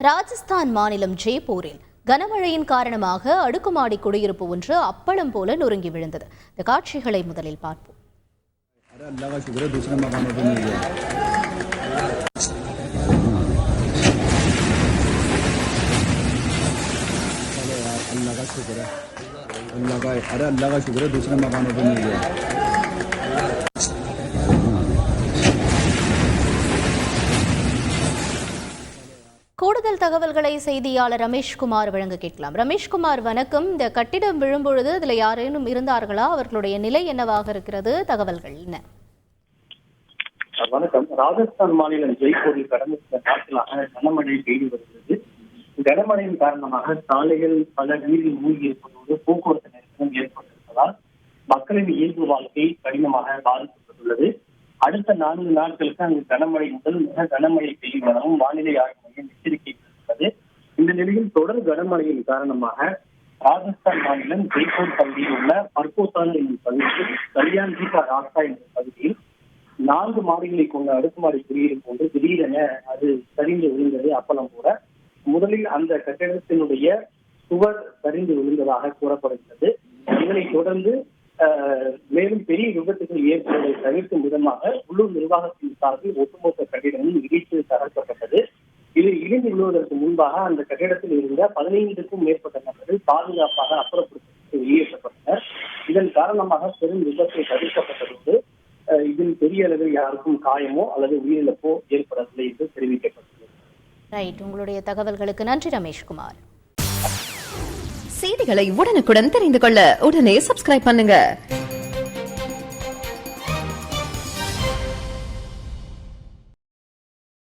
ராஜஸ்தான் மாநிலம் ஜெய்ப்பூரில் கனமழையின் காரணமாக அடுக்குமாடி குடியிருப்பு ஒன்று அப்பளம் போல நொறுங்கி விழுந்தது இந்த காட்சிகளை முதலில் பார்ப்போம் अरे अल्लाह का शुक्र है दूसरे मकानों पे मिल गया चलो यार अल्लाह का शुक्र है अल्लाह का अरे अल्लाह का शुक्र है दूसरे मकानों पे मिल गया கூடுதல் தகவல்களை செய்தியாளர் ரமேஷ்குமார் வழங்க கேட்கலாம். ரமேஷ்குமார் வணக்கம். இந்த கட்டிடம் விழும்பொழுது அதில் யாரேனும் இருந்தார்களா? அவர்களுடைய நிலை என்னவாக இருக்கிறது? தகவல்கள் என்ன? வணக்கம். ராஜஸ்தான் மாநிலம் ஜெய்ப்பூரில் கடந்த சில நாட்களாக கனமழை பெய்து வருகிறது. கனமழையின் காரணமாக சாலைகள் பல நீரில் மூழ்கி இருப்பதோடு போக்குவரத்து நெரிசலும் ஏற்பட்டிருப்பதால் மக்களின் இயல்பு வாழ்க்கை கடினமாக பாதிக்கப்பட்டுள்ளது. அடுத்த நான்கு நாட்களுக்கு அங்கு கனமழை முதல் மிக கனமழை பெய்யும் எனவும் வானிலை ஆய்வு தொடர் கனமழையின் காரணமாக ராஜஸ்தான் மாநிலம் ஜெய்ப்பூர் பகுதியில் உள்ள பர்கோத்தான் என்னும் பகுதியில் கல்யாண் ஜீபா ராஸ்தா என்ற பகுதியில் நான்கு மாடிகளை கொண்ட அடுக்குமாடி குடியிருப்பு ஒன்று திடீரென அது சரிந்து விழுந்தது அப்பளம் கூட முதலில் அந்த கட்டிடத்தினுடைய சுவர் சரிந்து விழுந்ததாக கூறப்படுகிறது. இதனைத் தொடர்ந்து ஆஹ், மேலும் பெரிய விபத்துகள் ஏற்படுவதை தவிர்க்கும் விதமாக உள்ளூர் நிர்வாகத்தின் சார்பில் ஒட்டுமொத்த கட்டிடமும் இடித்து தகர்க்கப்பட்டது. இடிந்து விழுவதற்கு முன்பாக அந்த கட்டிடத்தில் இருந்த பதினைந்துக்கும் மேற்பட்ட நபர்கள் பாதுகாப்பாக அப்புறப்படுத்தி வெளியேற்றப்பட்டனர். இதன் காரணமாக பெரும் விபத்தை தவிர்க்கப்பட்டதோடு இதில் பெரிய அளவில் யாருக்கும் காயமோ அல்லது உயிரிழப்போ ஏற்படவில்லை என்று தெரிவிக்கப்பட்டுள்ளது. ரைட் உங்களுடைய தகவல்களுக்கு நன்றி ரமேஷ்குமார். செய்திகளை உடனுக்குடன் தெரிந்து கொள்ள உடனே சப்ஸ்கிரைப் பண்ணுங்க.